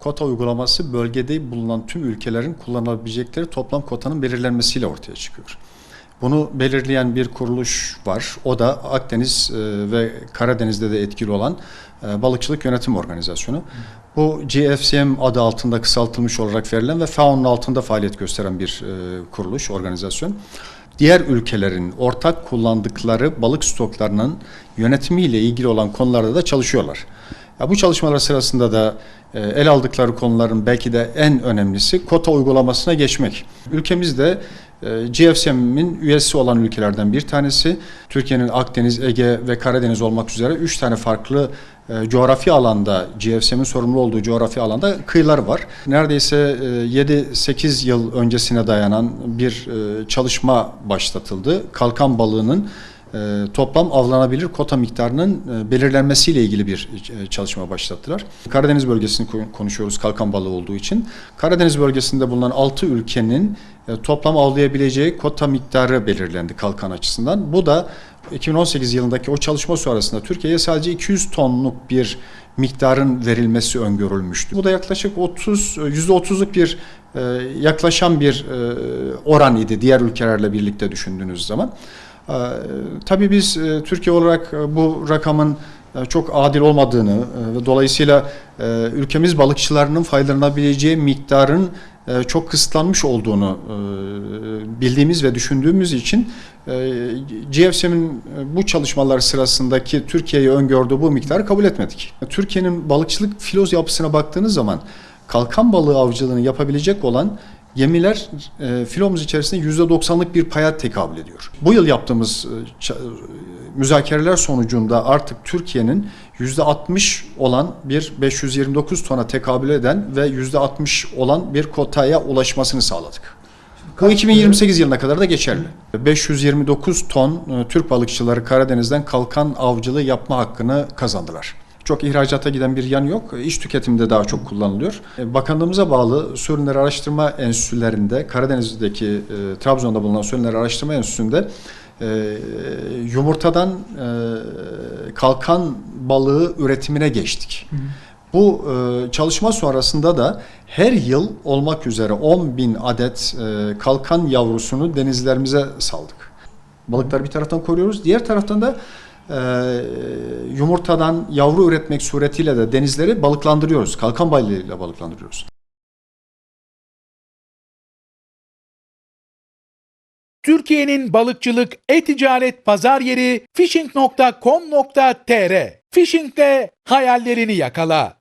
kota uygulaması bölgede bulunan tüm ülkelerin kullanabilecekleri toplam kotanın belirlenmesiyle ortaya çıkıyor. Bunu belirleyen bir kuruluş var. O da Akdeniz e, ve Karadeniz'de de etkili olan e, Balıkçılık Yönetim Organizasyonu. Bu GFCM adı altında kısaltılmış olarak verilen ve FAO'nun altında faaliyet gösteren bir e, kuruluş, organizasyon. Diğer ülkelerin ortak kullandıkları balık stoklarının yönetimiyle ilgili olan konularda da çalışıyorlar. Ya bu çalışmalar sırasında da e, el aldıkları konuların belki de en önemlisi kota uygulamasına geçmek. Ülkemizde e, GFCM'in üyesi olan ülkelerden bir tanesi. Türkiye'nin Akdeniz, Ege ve Karadeniz olmak üzere 3 tane farklı e, coğrafi alanda, GFCM'in sorumlu olduğu coğrafi alanda kıyılar var. Neredeyse e, 7-8 yıl öncesine dayanan bir e, çalışma başlatıldı. Kalkan balığının e, toplam avlanabilir kota miktarının e, belirlenmesiyle ilgili bir e, çalışma başlattılar. Karadeniz bölgesini ko- konuşuyoruz kalkan balığı olduğu için. Karadeniz bölgesinde bulunan 6 ülkenin e, toplam avlayabileceği kota miktarı belirlendi kalkan açısından. Bu da 2018 yılındaki o çalışma sonrasında Türkiye'ye sadece 200 tonluk bir miktarın verilmesi öngörülmüştü. Bu da yaklaşık 30 %30'luk bir e, yaklaşan bir e, oran idi diğer ülkelerle birlikte düşündüğünüz zaman. Ee, Tabii biz e, Türkiye olarak e, bu rakamın e, çok adil olmadığını ve dolayısıyla ülkemiz balıkçılarının faydalanabileceği miktarın çok kısıtlanmış olduğunu bildiğimiz ve düşündüğümüz için GFC'nin e, bu çalışmalar sırasındaki Türkiye'ye öngördüğü bu miktarı kabul etmedik. Türkiye'nin balıkçılık filoz yapısına baktığınız zaman kalkan balığı avcılığını yapabilecek olan Gemiler e, filomuz içerisinde %90'lık bir paya tekabül ediyor. Bu yıl yaptığımız e, e, müzakereler sonucunda artık Türkiye'nin %60 olan bir 529 tona tekabül eden ve %60 olan bir kotaya ulaşmasını sağladık. Bu 2028 yılına kadar da geçerli. 529 ton e, Türk balıkçıları Karadeniz'den kalkan avcılığı yapma hakkını kazandılar. Çok ihracata giden bir yan yok. İç tüketimde daha çok kullanılıyor. E, Bakanlığımıza bağlı Su Ürünleri Araştırma Enstitülerinde, Karadeniz'deki e, Trabzon'da bulunan Su Ürünleri Araştırma Enstitüsü'nde e, yumurtadan e, kalkan balığı üretimine geçtik. Bu e, çalışma sonrasında da her yıl olmak üzere 10 bin adet e, kalkan yavrusunu denizlerimize saldık. Balıkları bir taraftan koruyoruz. Diğer taraftan da yumurtadan yavru üretmek suretiyle de denizleri balıklandırıyoruz. Kalkan balığıyla balıklandırıyoruz. Türkiye'nin balıkçılık e-ticaret pazar yeri fishing.com.tr Fishing'de hayallerini yakala.